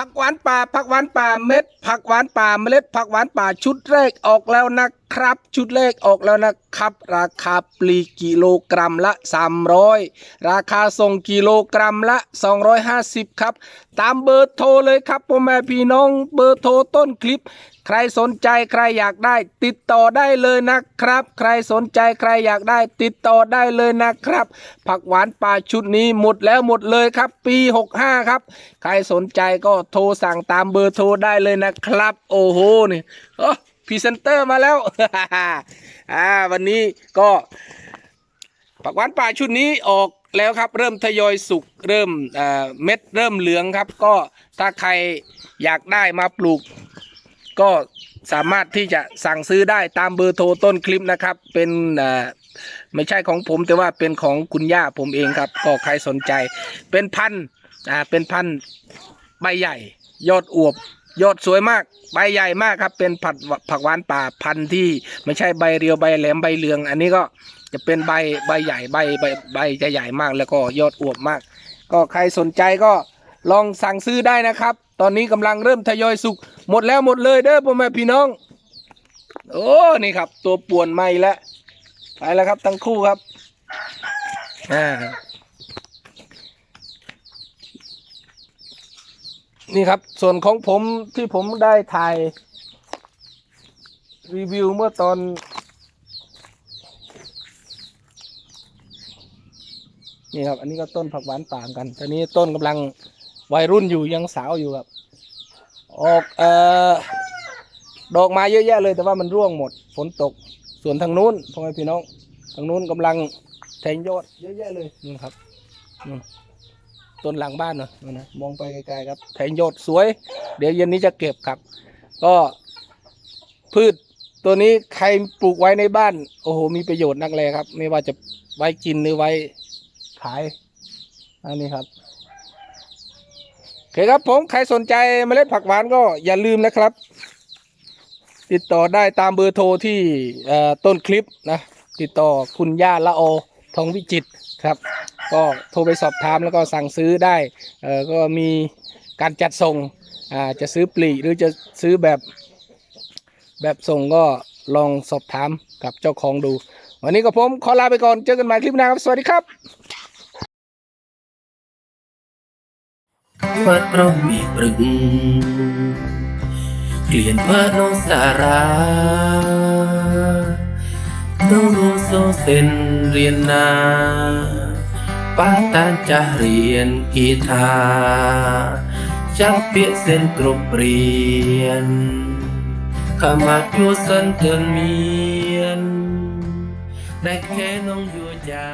ผักหวานป่าผักหวานป่าเม็ด ผักหวานป่าเมล็ด ผักหวานป่าชุดแรกออกแล้วนะครับ ชุดแรกออกแล้วนะครับ ราคาปลีกกิโลกรัมละ 300 ราคาส่งกิโลกรัมละ 250 ครับ ตามเบอร์โทรเลยครับพ่อแม่พี่น้องเบอร์โทรต้นคลิป ใครสนใจใครอยากได้ ติดต่อได้เลยนะครับ ใครสนใจใครอยากได้ ติดต่อได้เลยนะครับ ผักหวานป่าชุดนี้หมดแล้วหมดเลยครับ ปี 65 ครับ ใครสนใจก็โทรสั่งตามเบอร์โทรได้เลยนะครับ โอ้โหนี่โอ้พรีเซนเตอร์มาแล้วอ่าวันนี้ก็ผักหวานป่าชุดนี้ออกแล้วครับเริ่มทยอยสุกเริ่มเอ่อเม็ดเริ่มเหลืองครับ ก็ถ้าใครอยากได้มาปลูก ก็สามารถที่จะสั่งซื้อได้ตามเบอร์โทรต้นคลิปนะครับ เป็นไม่ใช่ของผมแต่ว่าเป็นของคุณย่าผมเองครับ ก็ใครสนใจ เป็นพันอ่าเป็นพันใบใหญ่ ยอดอวบยอดสวยมากใบใหญ่มากครับ เป็นผัดผักหวานป่าพันธุ์ที่ไม่ใช่ใบเรียวใบแหลมใบเหลือง อันนี้ก็จะเป็นใบใบใหญ่ใบใบใบจะใหญ่มากแล้วก็ยอดอวบมาก ก็ใครสนใจก็ลองสั่งซื้อได้นะครับ ตอนนี้กำลังเริ่มทยอยสุก หมดแล้วหมดเลยเด้อพ่อแม่พี่น้อง โอ้นี่ครับ ตัวป่วนใหม่แล้วไปแล้วครับทั้งคู่ครับอ่านี่ครับ ส่วนของผมที่ผมได้ถ่าย รีวิวเมื่อตอน นี่ครับ อันนี้ก็ต้นผักหวานป่าเหมือนกันตอนนี้ต้นกำลังวัยรุ่นอยู่ยังสาวอยู่ครับ ออกเอ่อดอกมาเยอะแยะเลยแต่ว่ามันร่วงหมด ฝนตก ส่วนทางนู้นพ่อแม่พี่น้อง ทางนู้นกำลังแทงยอดเยอะแยะเลยนี่ครับต้นหลังบ้านเนาะนะมองไปไกลๆครับแทงยอดสวย เดี๋ยวเย็นนี้จะเก็บครับ ก็พืชตัวนี้ใครปลูกไว้ในบ้าน โอ้โห มีประโยชน์นักเลยครับ ไม่ว่าจะไว้กินหรือไว้ขายอันนี้ครับ โอเคครับผมใครสนใจเมล็ดผักหวานก็อย่าลืมนะครับ ติดต่อได้ตามเบอร์โทรที่ต้นคลิปนะติดต่อคุณย่าละโอทองวิจิตครับ ก็โทรไปสอบถามแล้วก็สั่งซื้อได้ก็มีการจัดส่งจะซื้อปลีกหรือจะซื้อแบบแบบส่งก็ลองสอบถามกับเจ้าของดู วันนี้ก็ผมขอลาไปก่อนเจอกันใหม่คลิปหน้าครับ สวัสดีครับ วัดร่มมีปรึง เกลียนพระนสาราโนโนโซเซนเรียนนาป้าตานจะเรียนกีตาจังเปียเส้นกรบเรียนขมาจูสันเตินเมียน ได้แค่น้องอยู่จา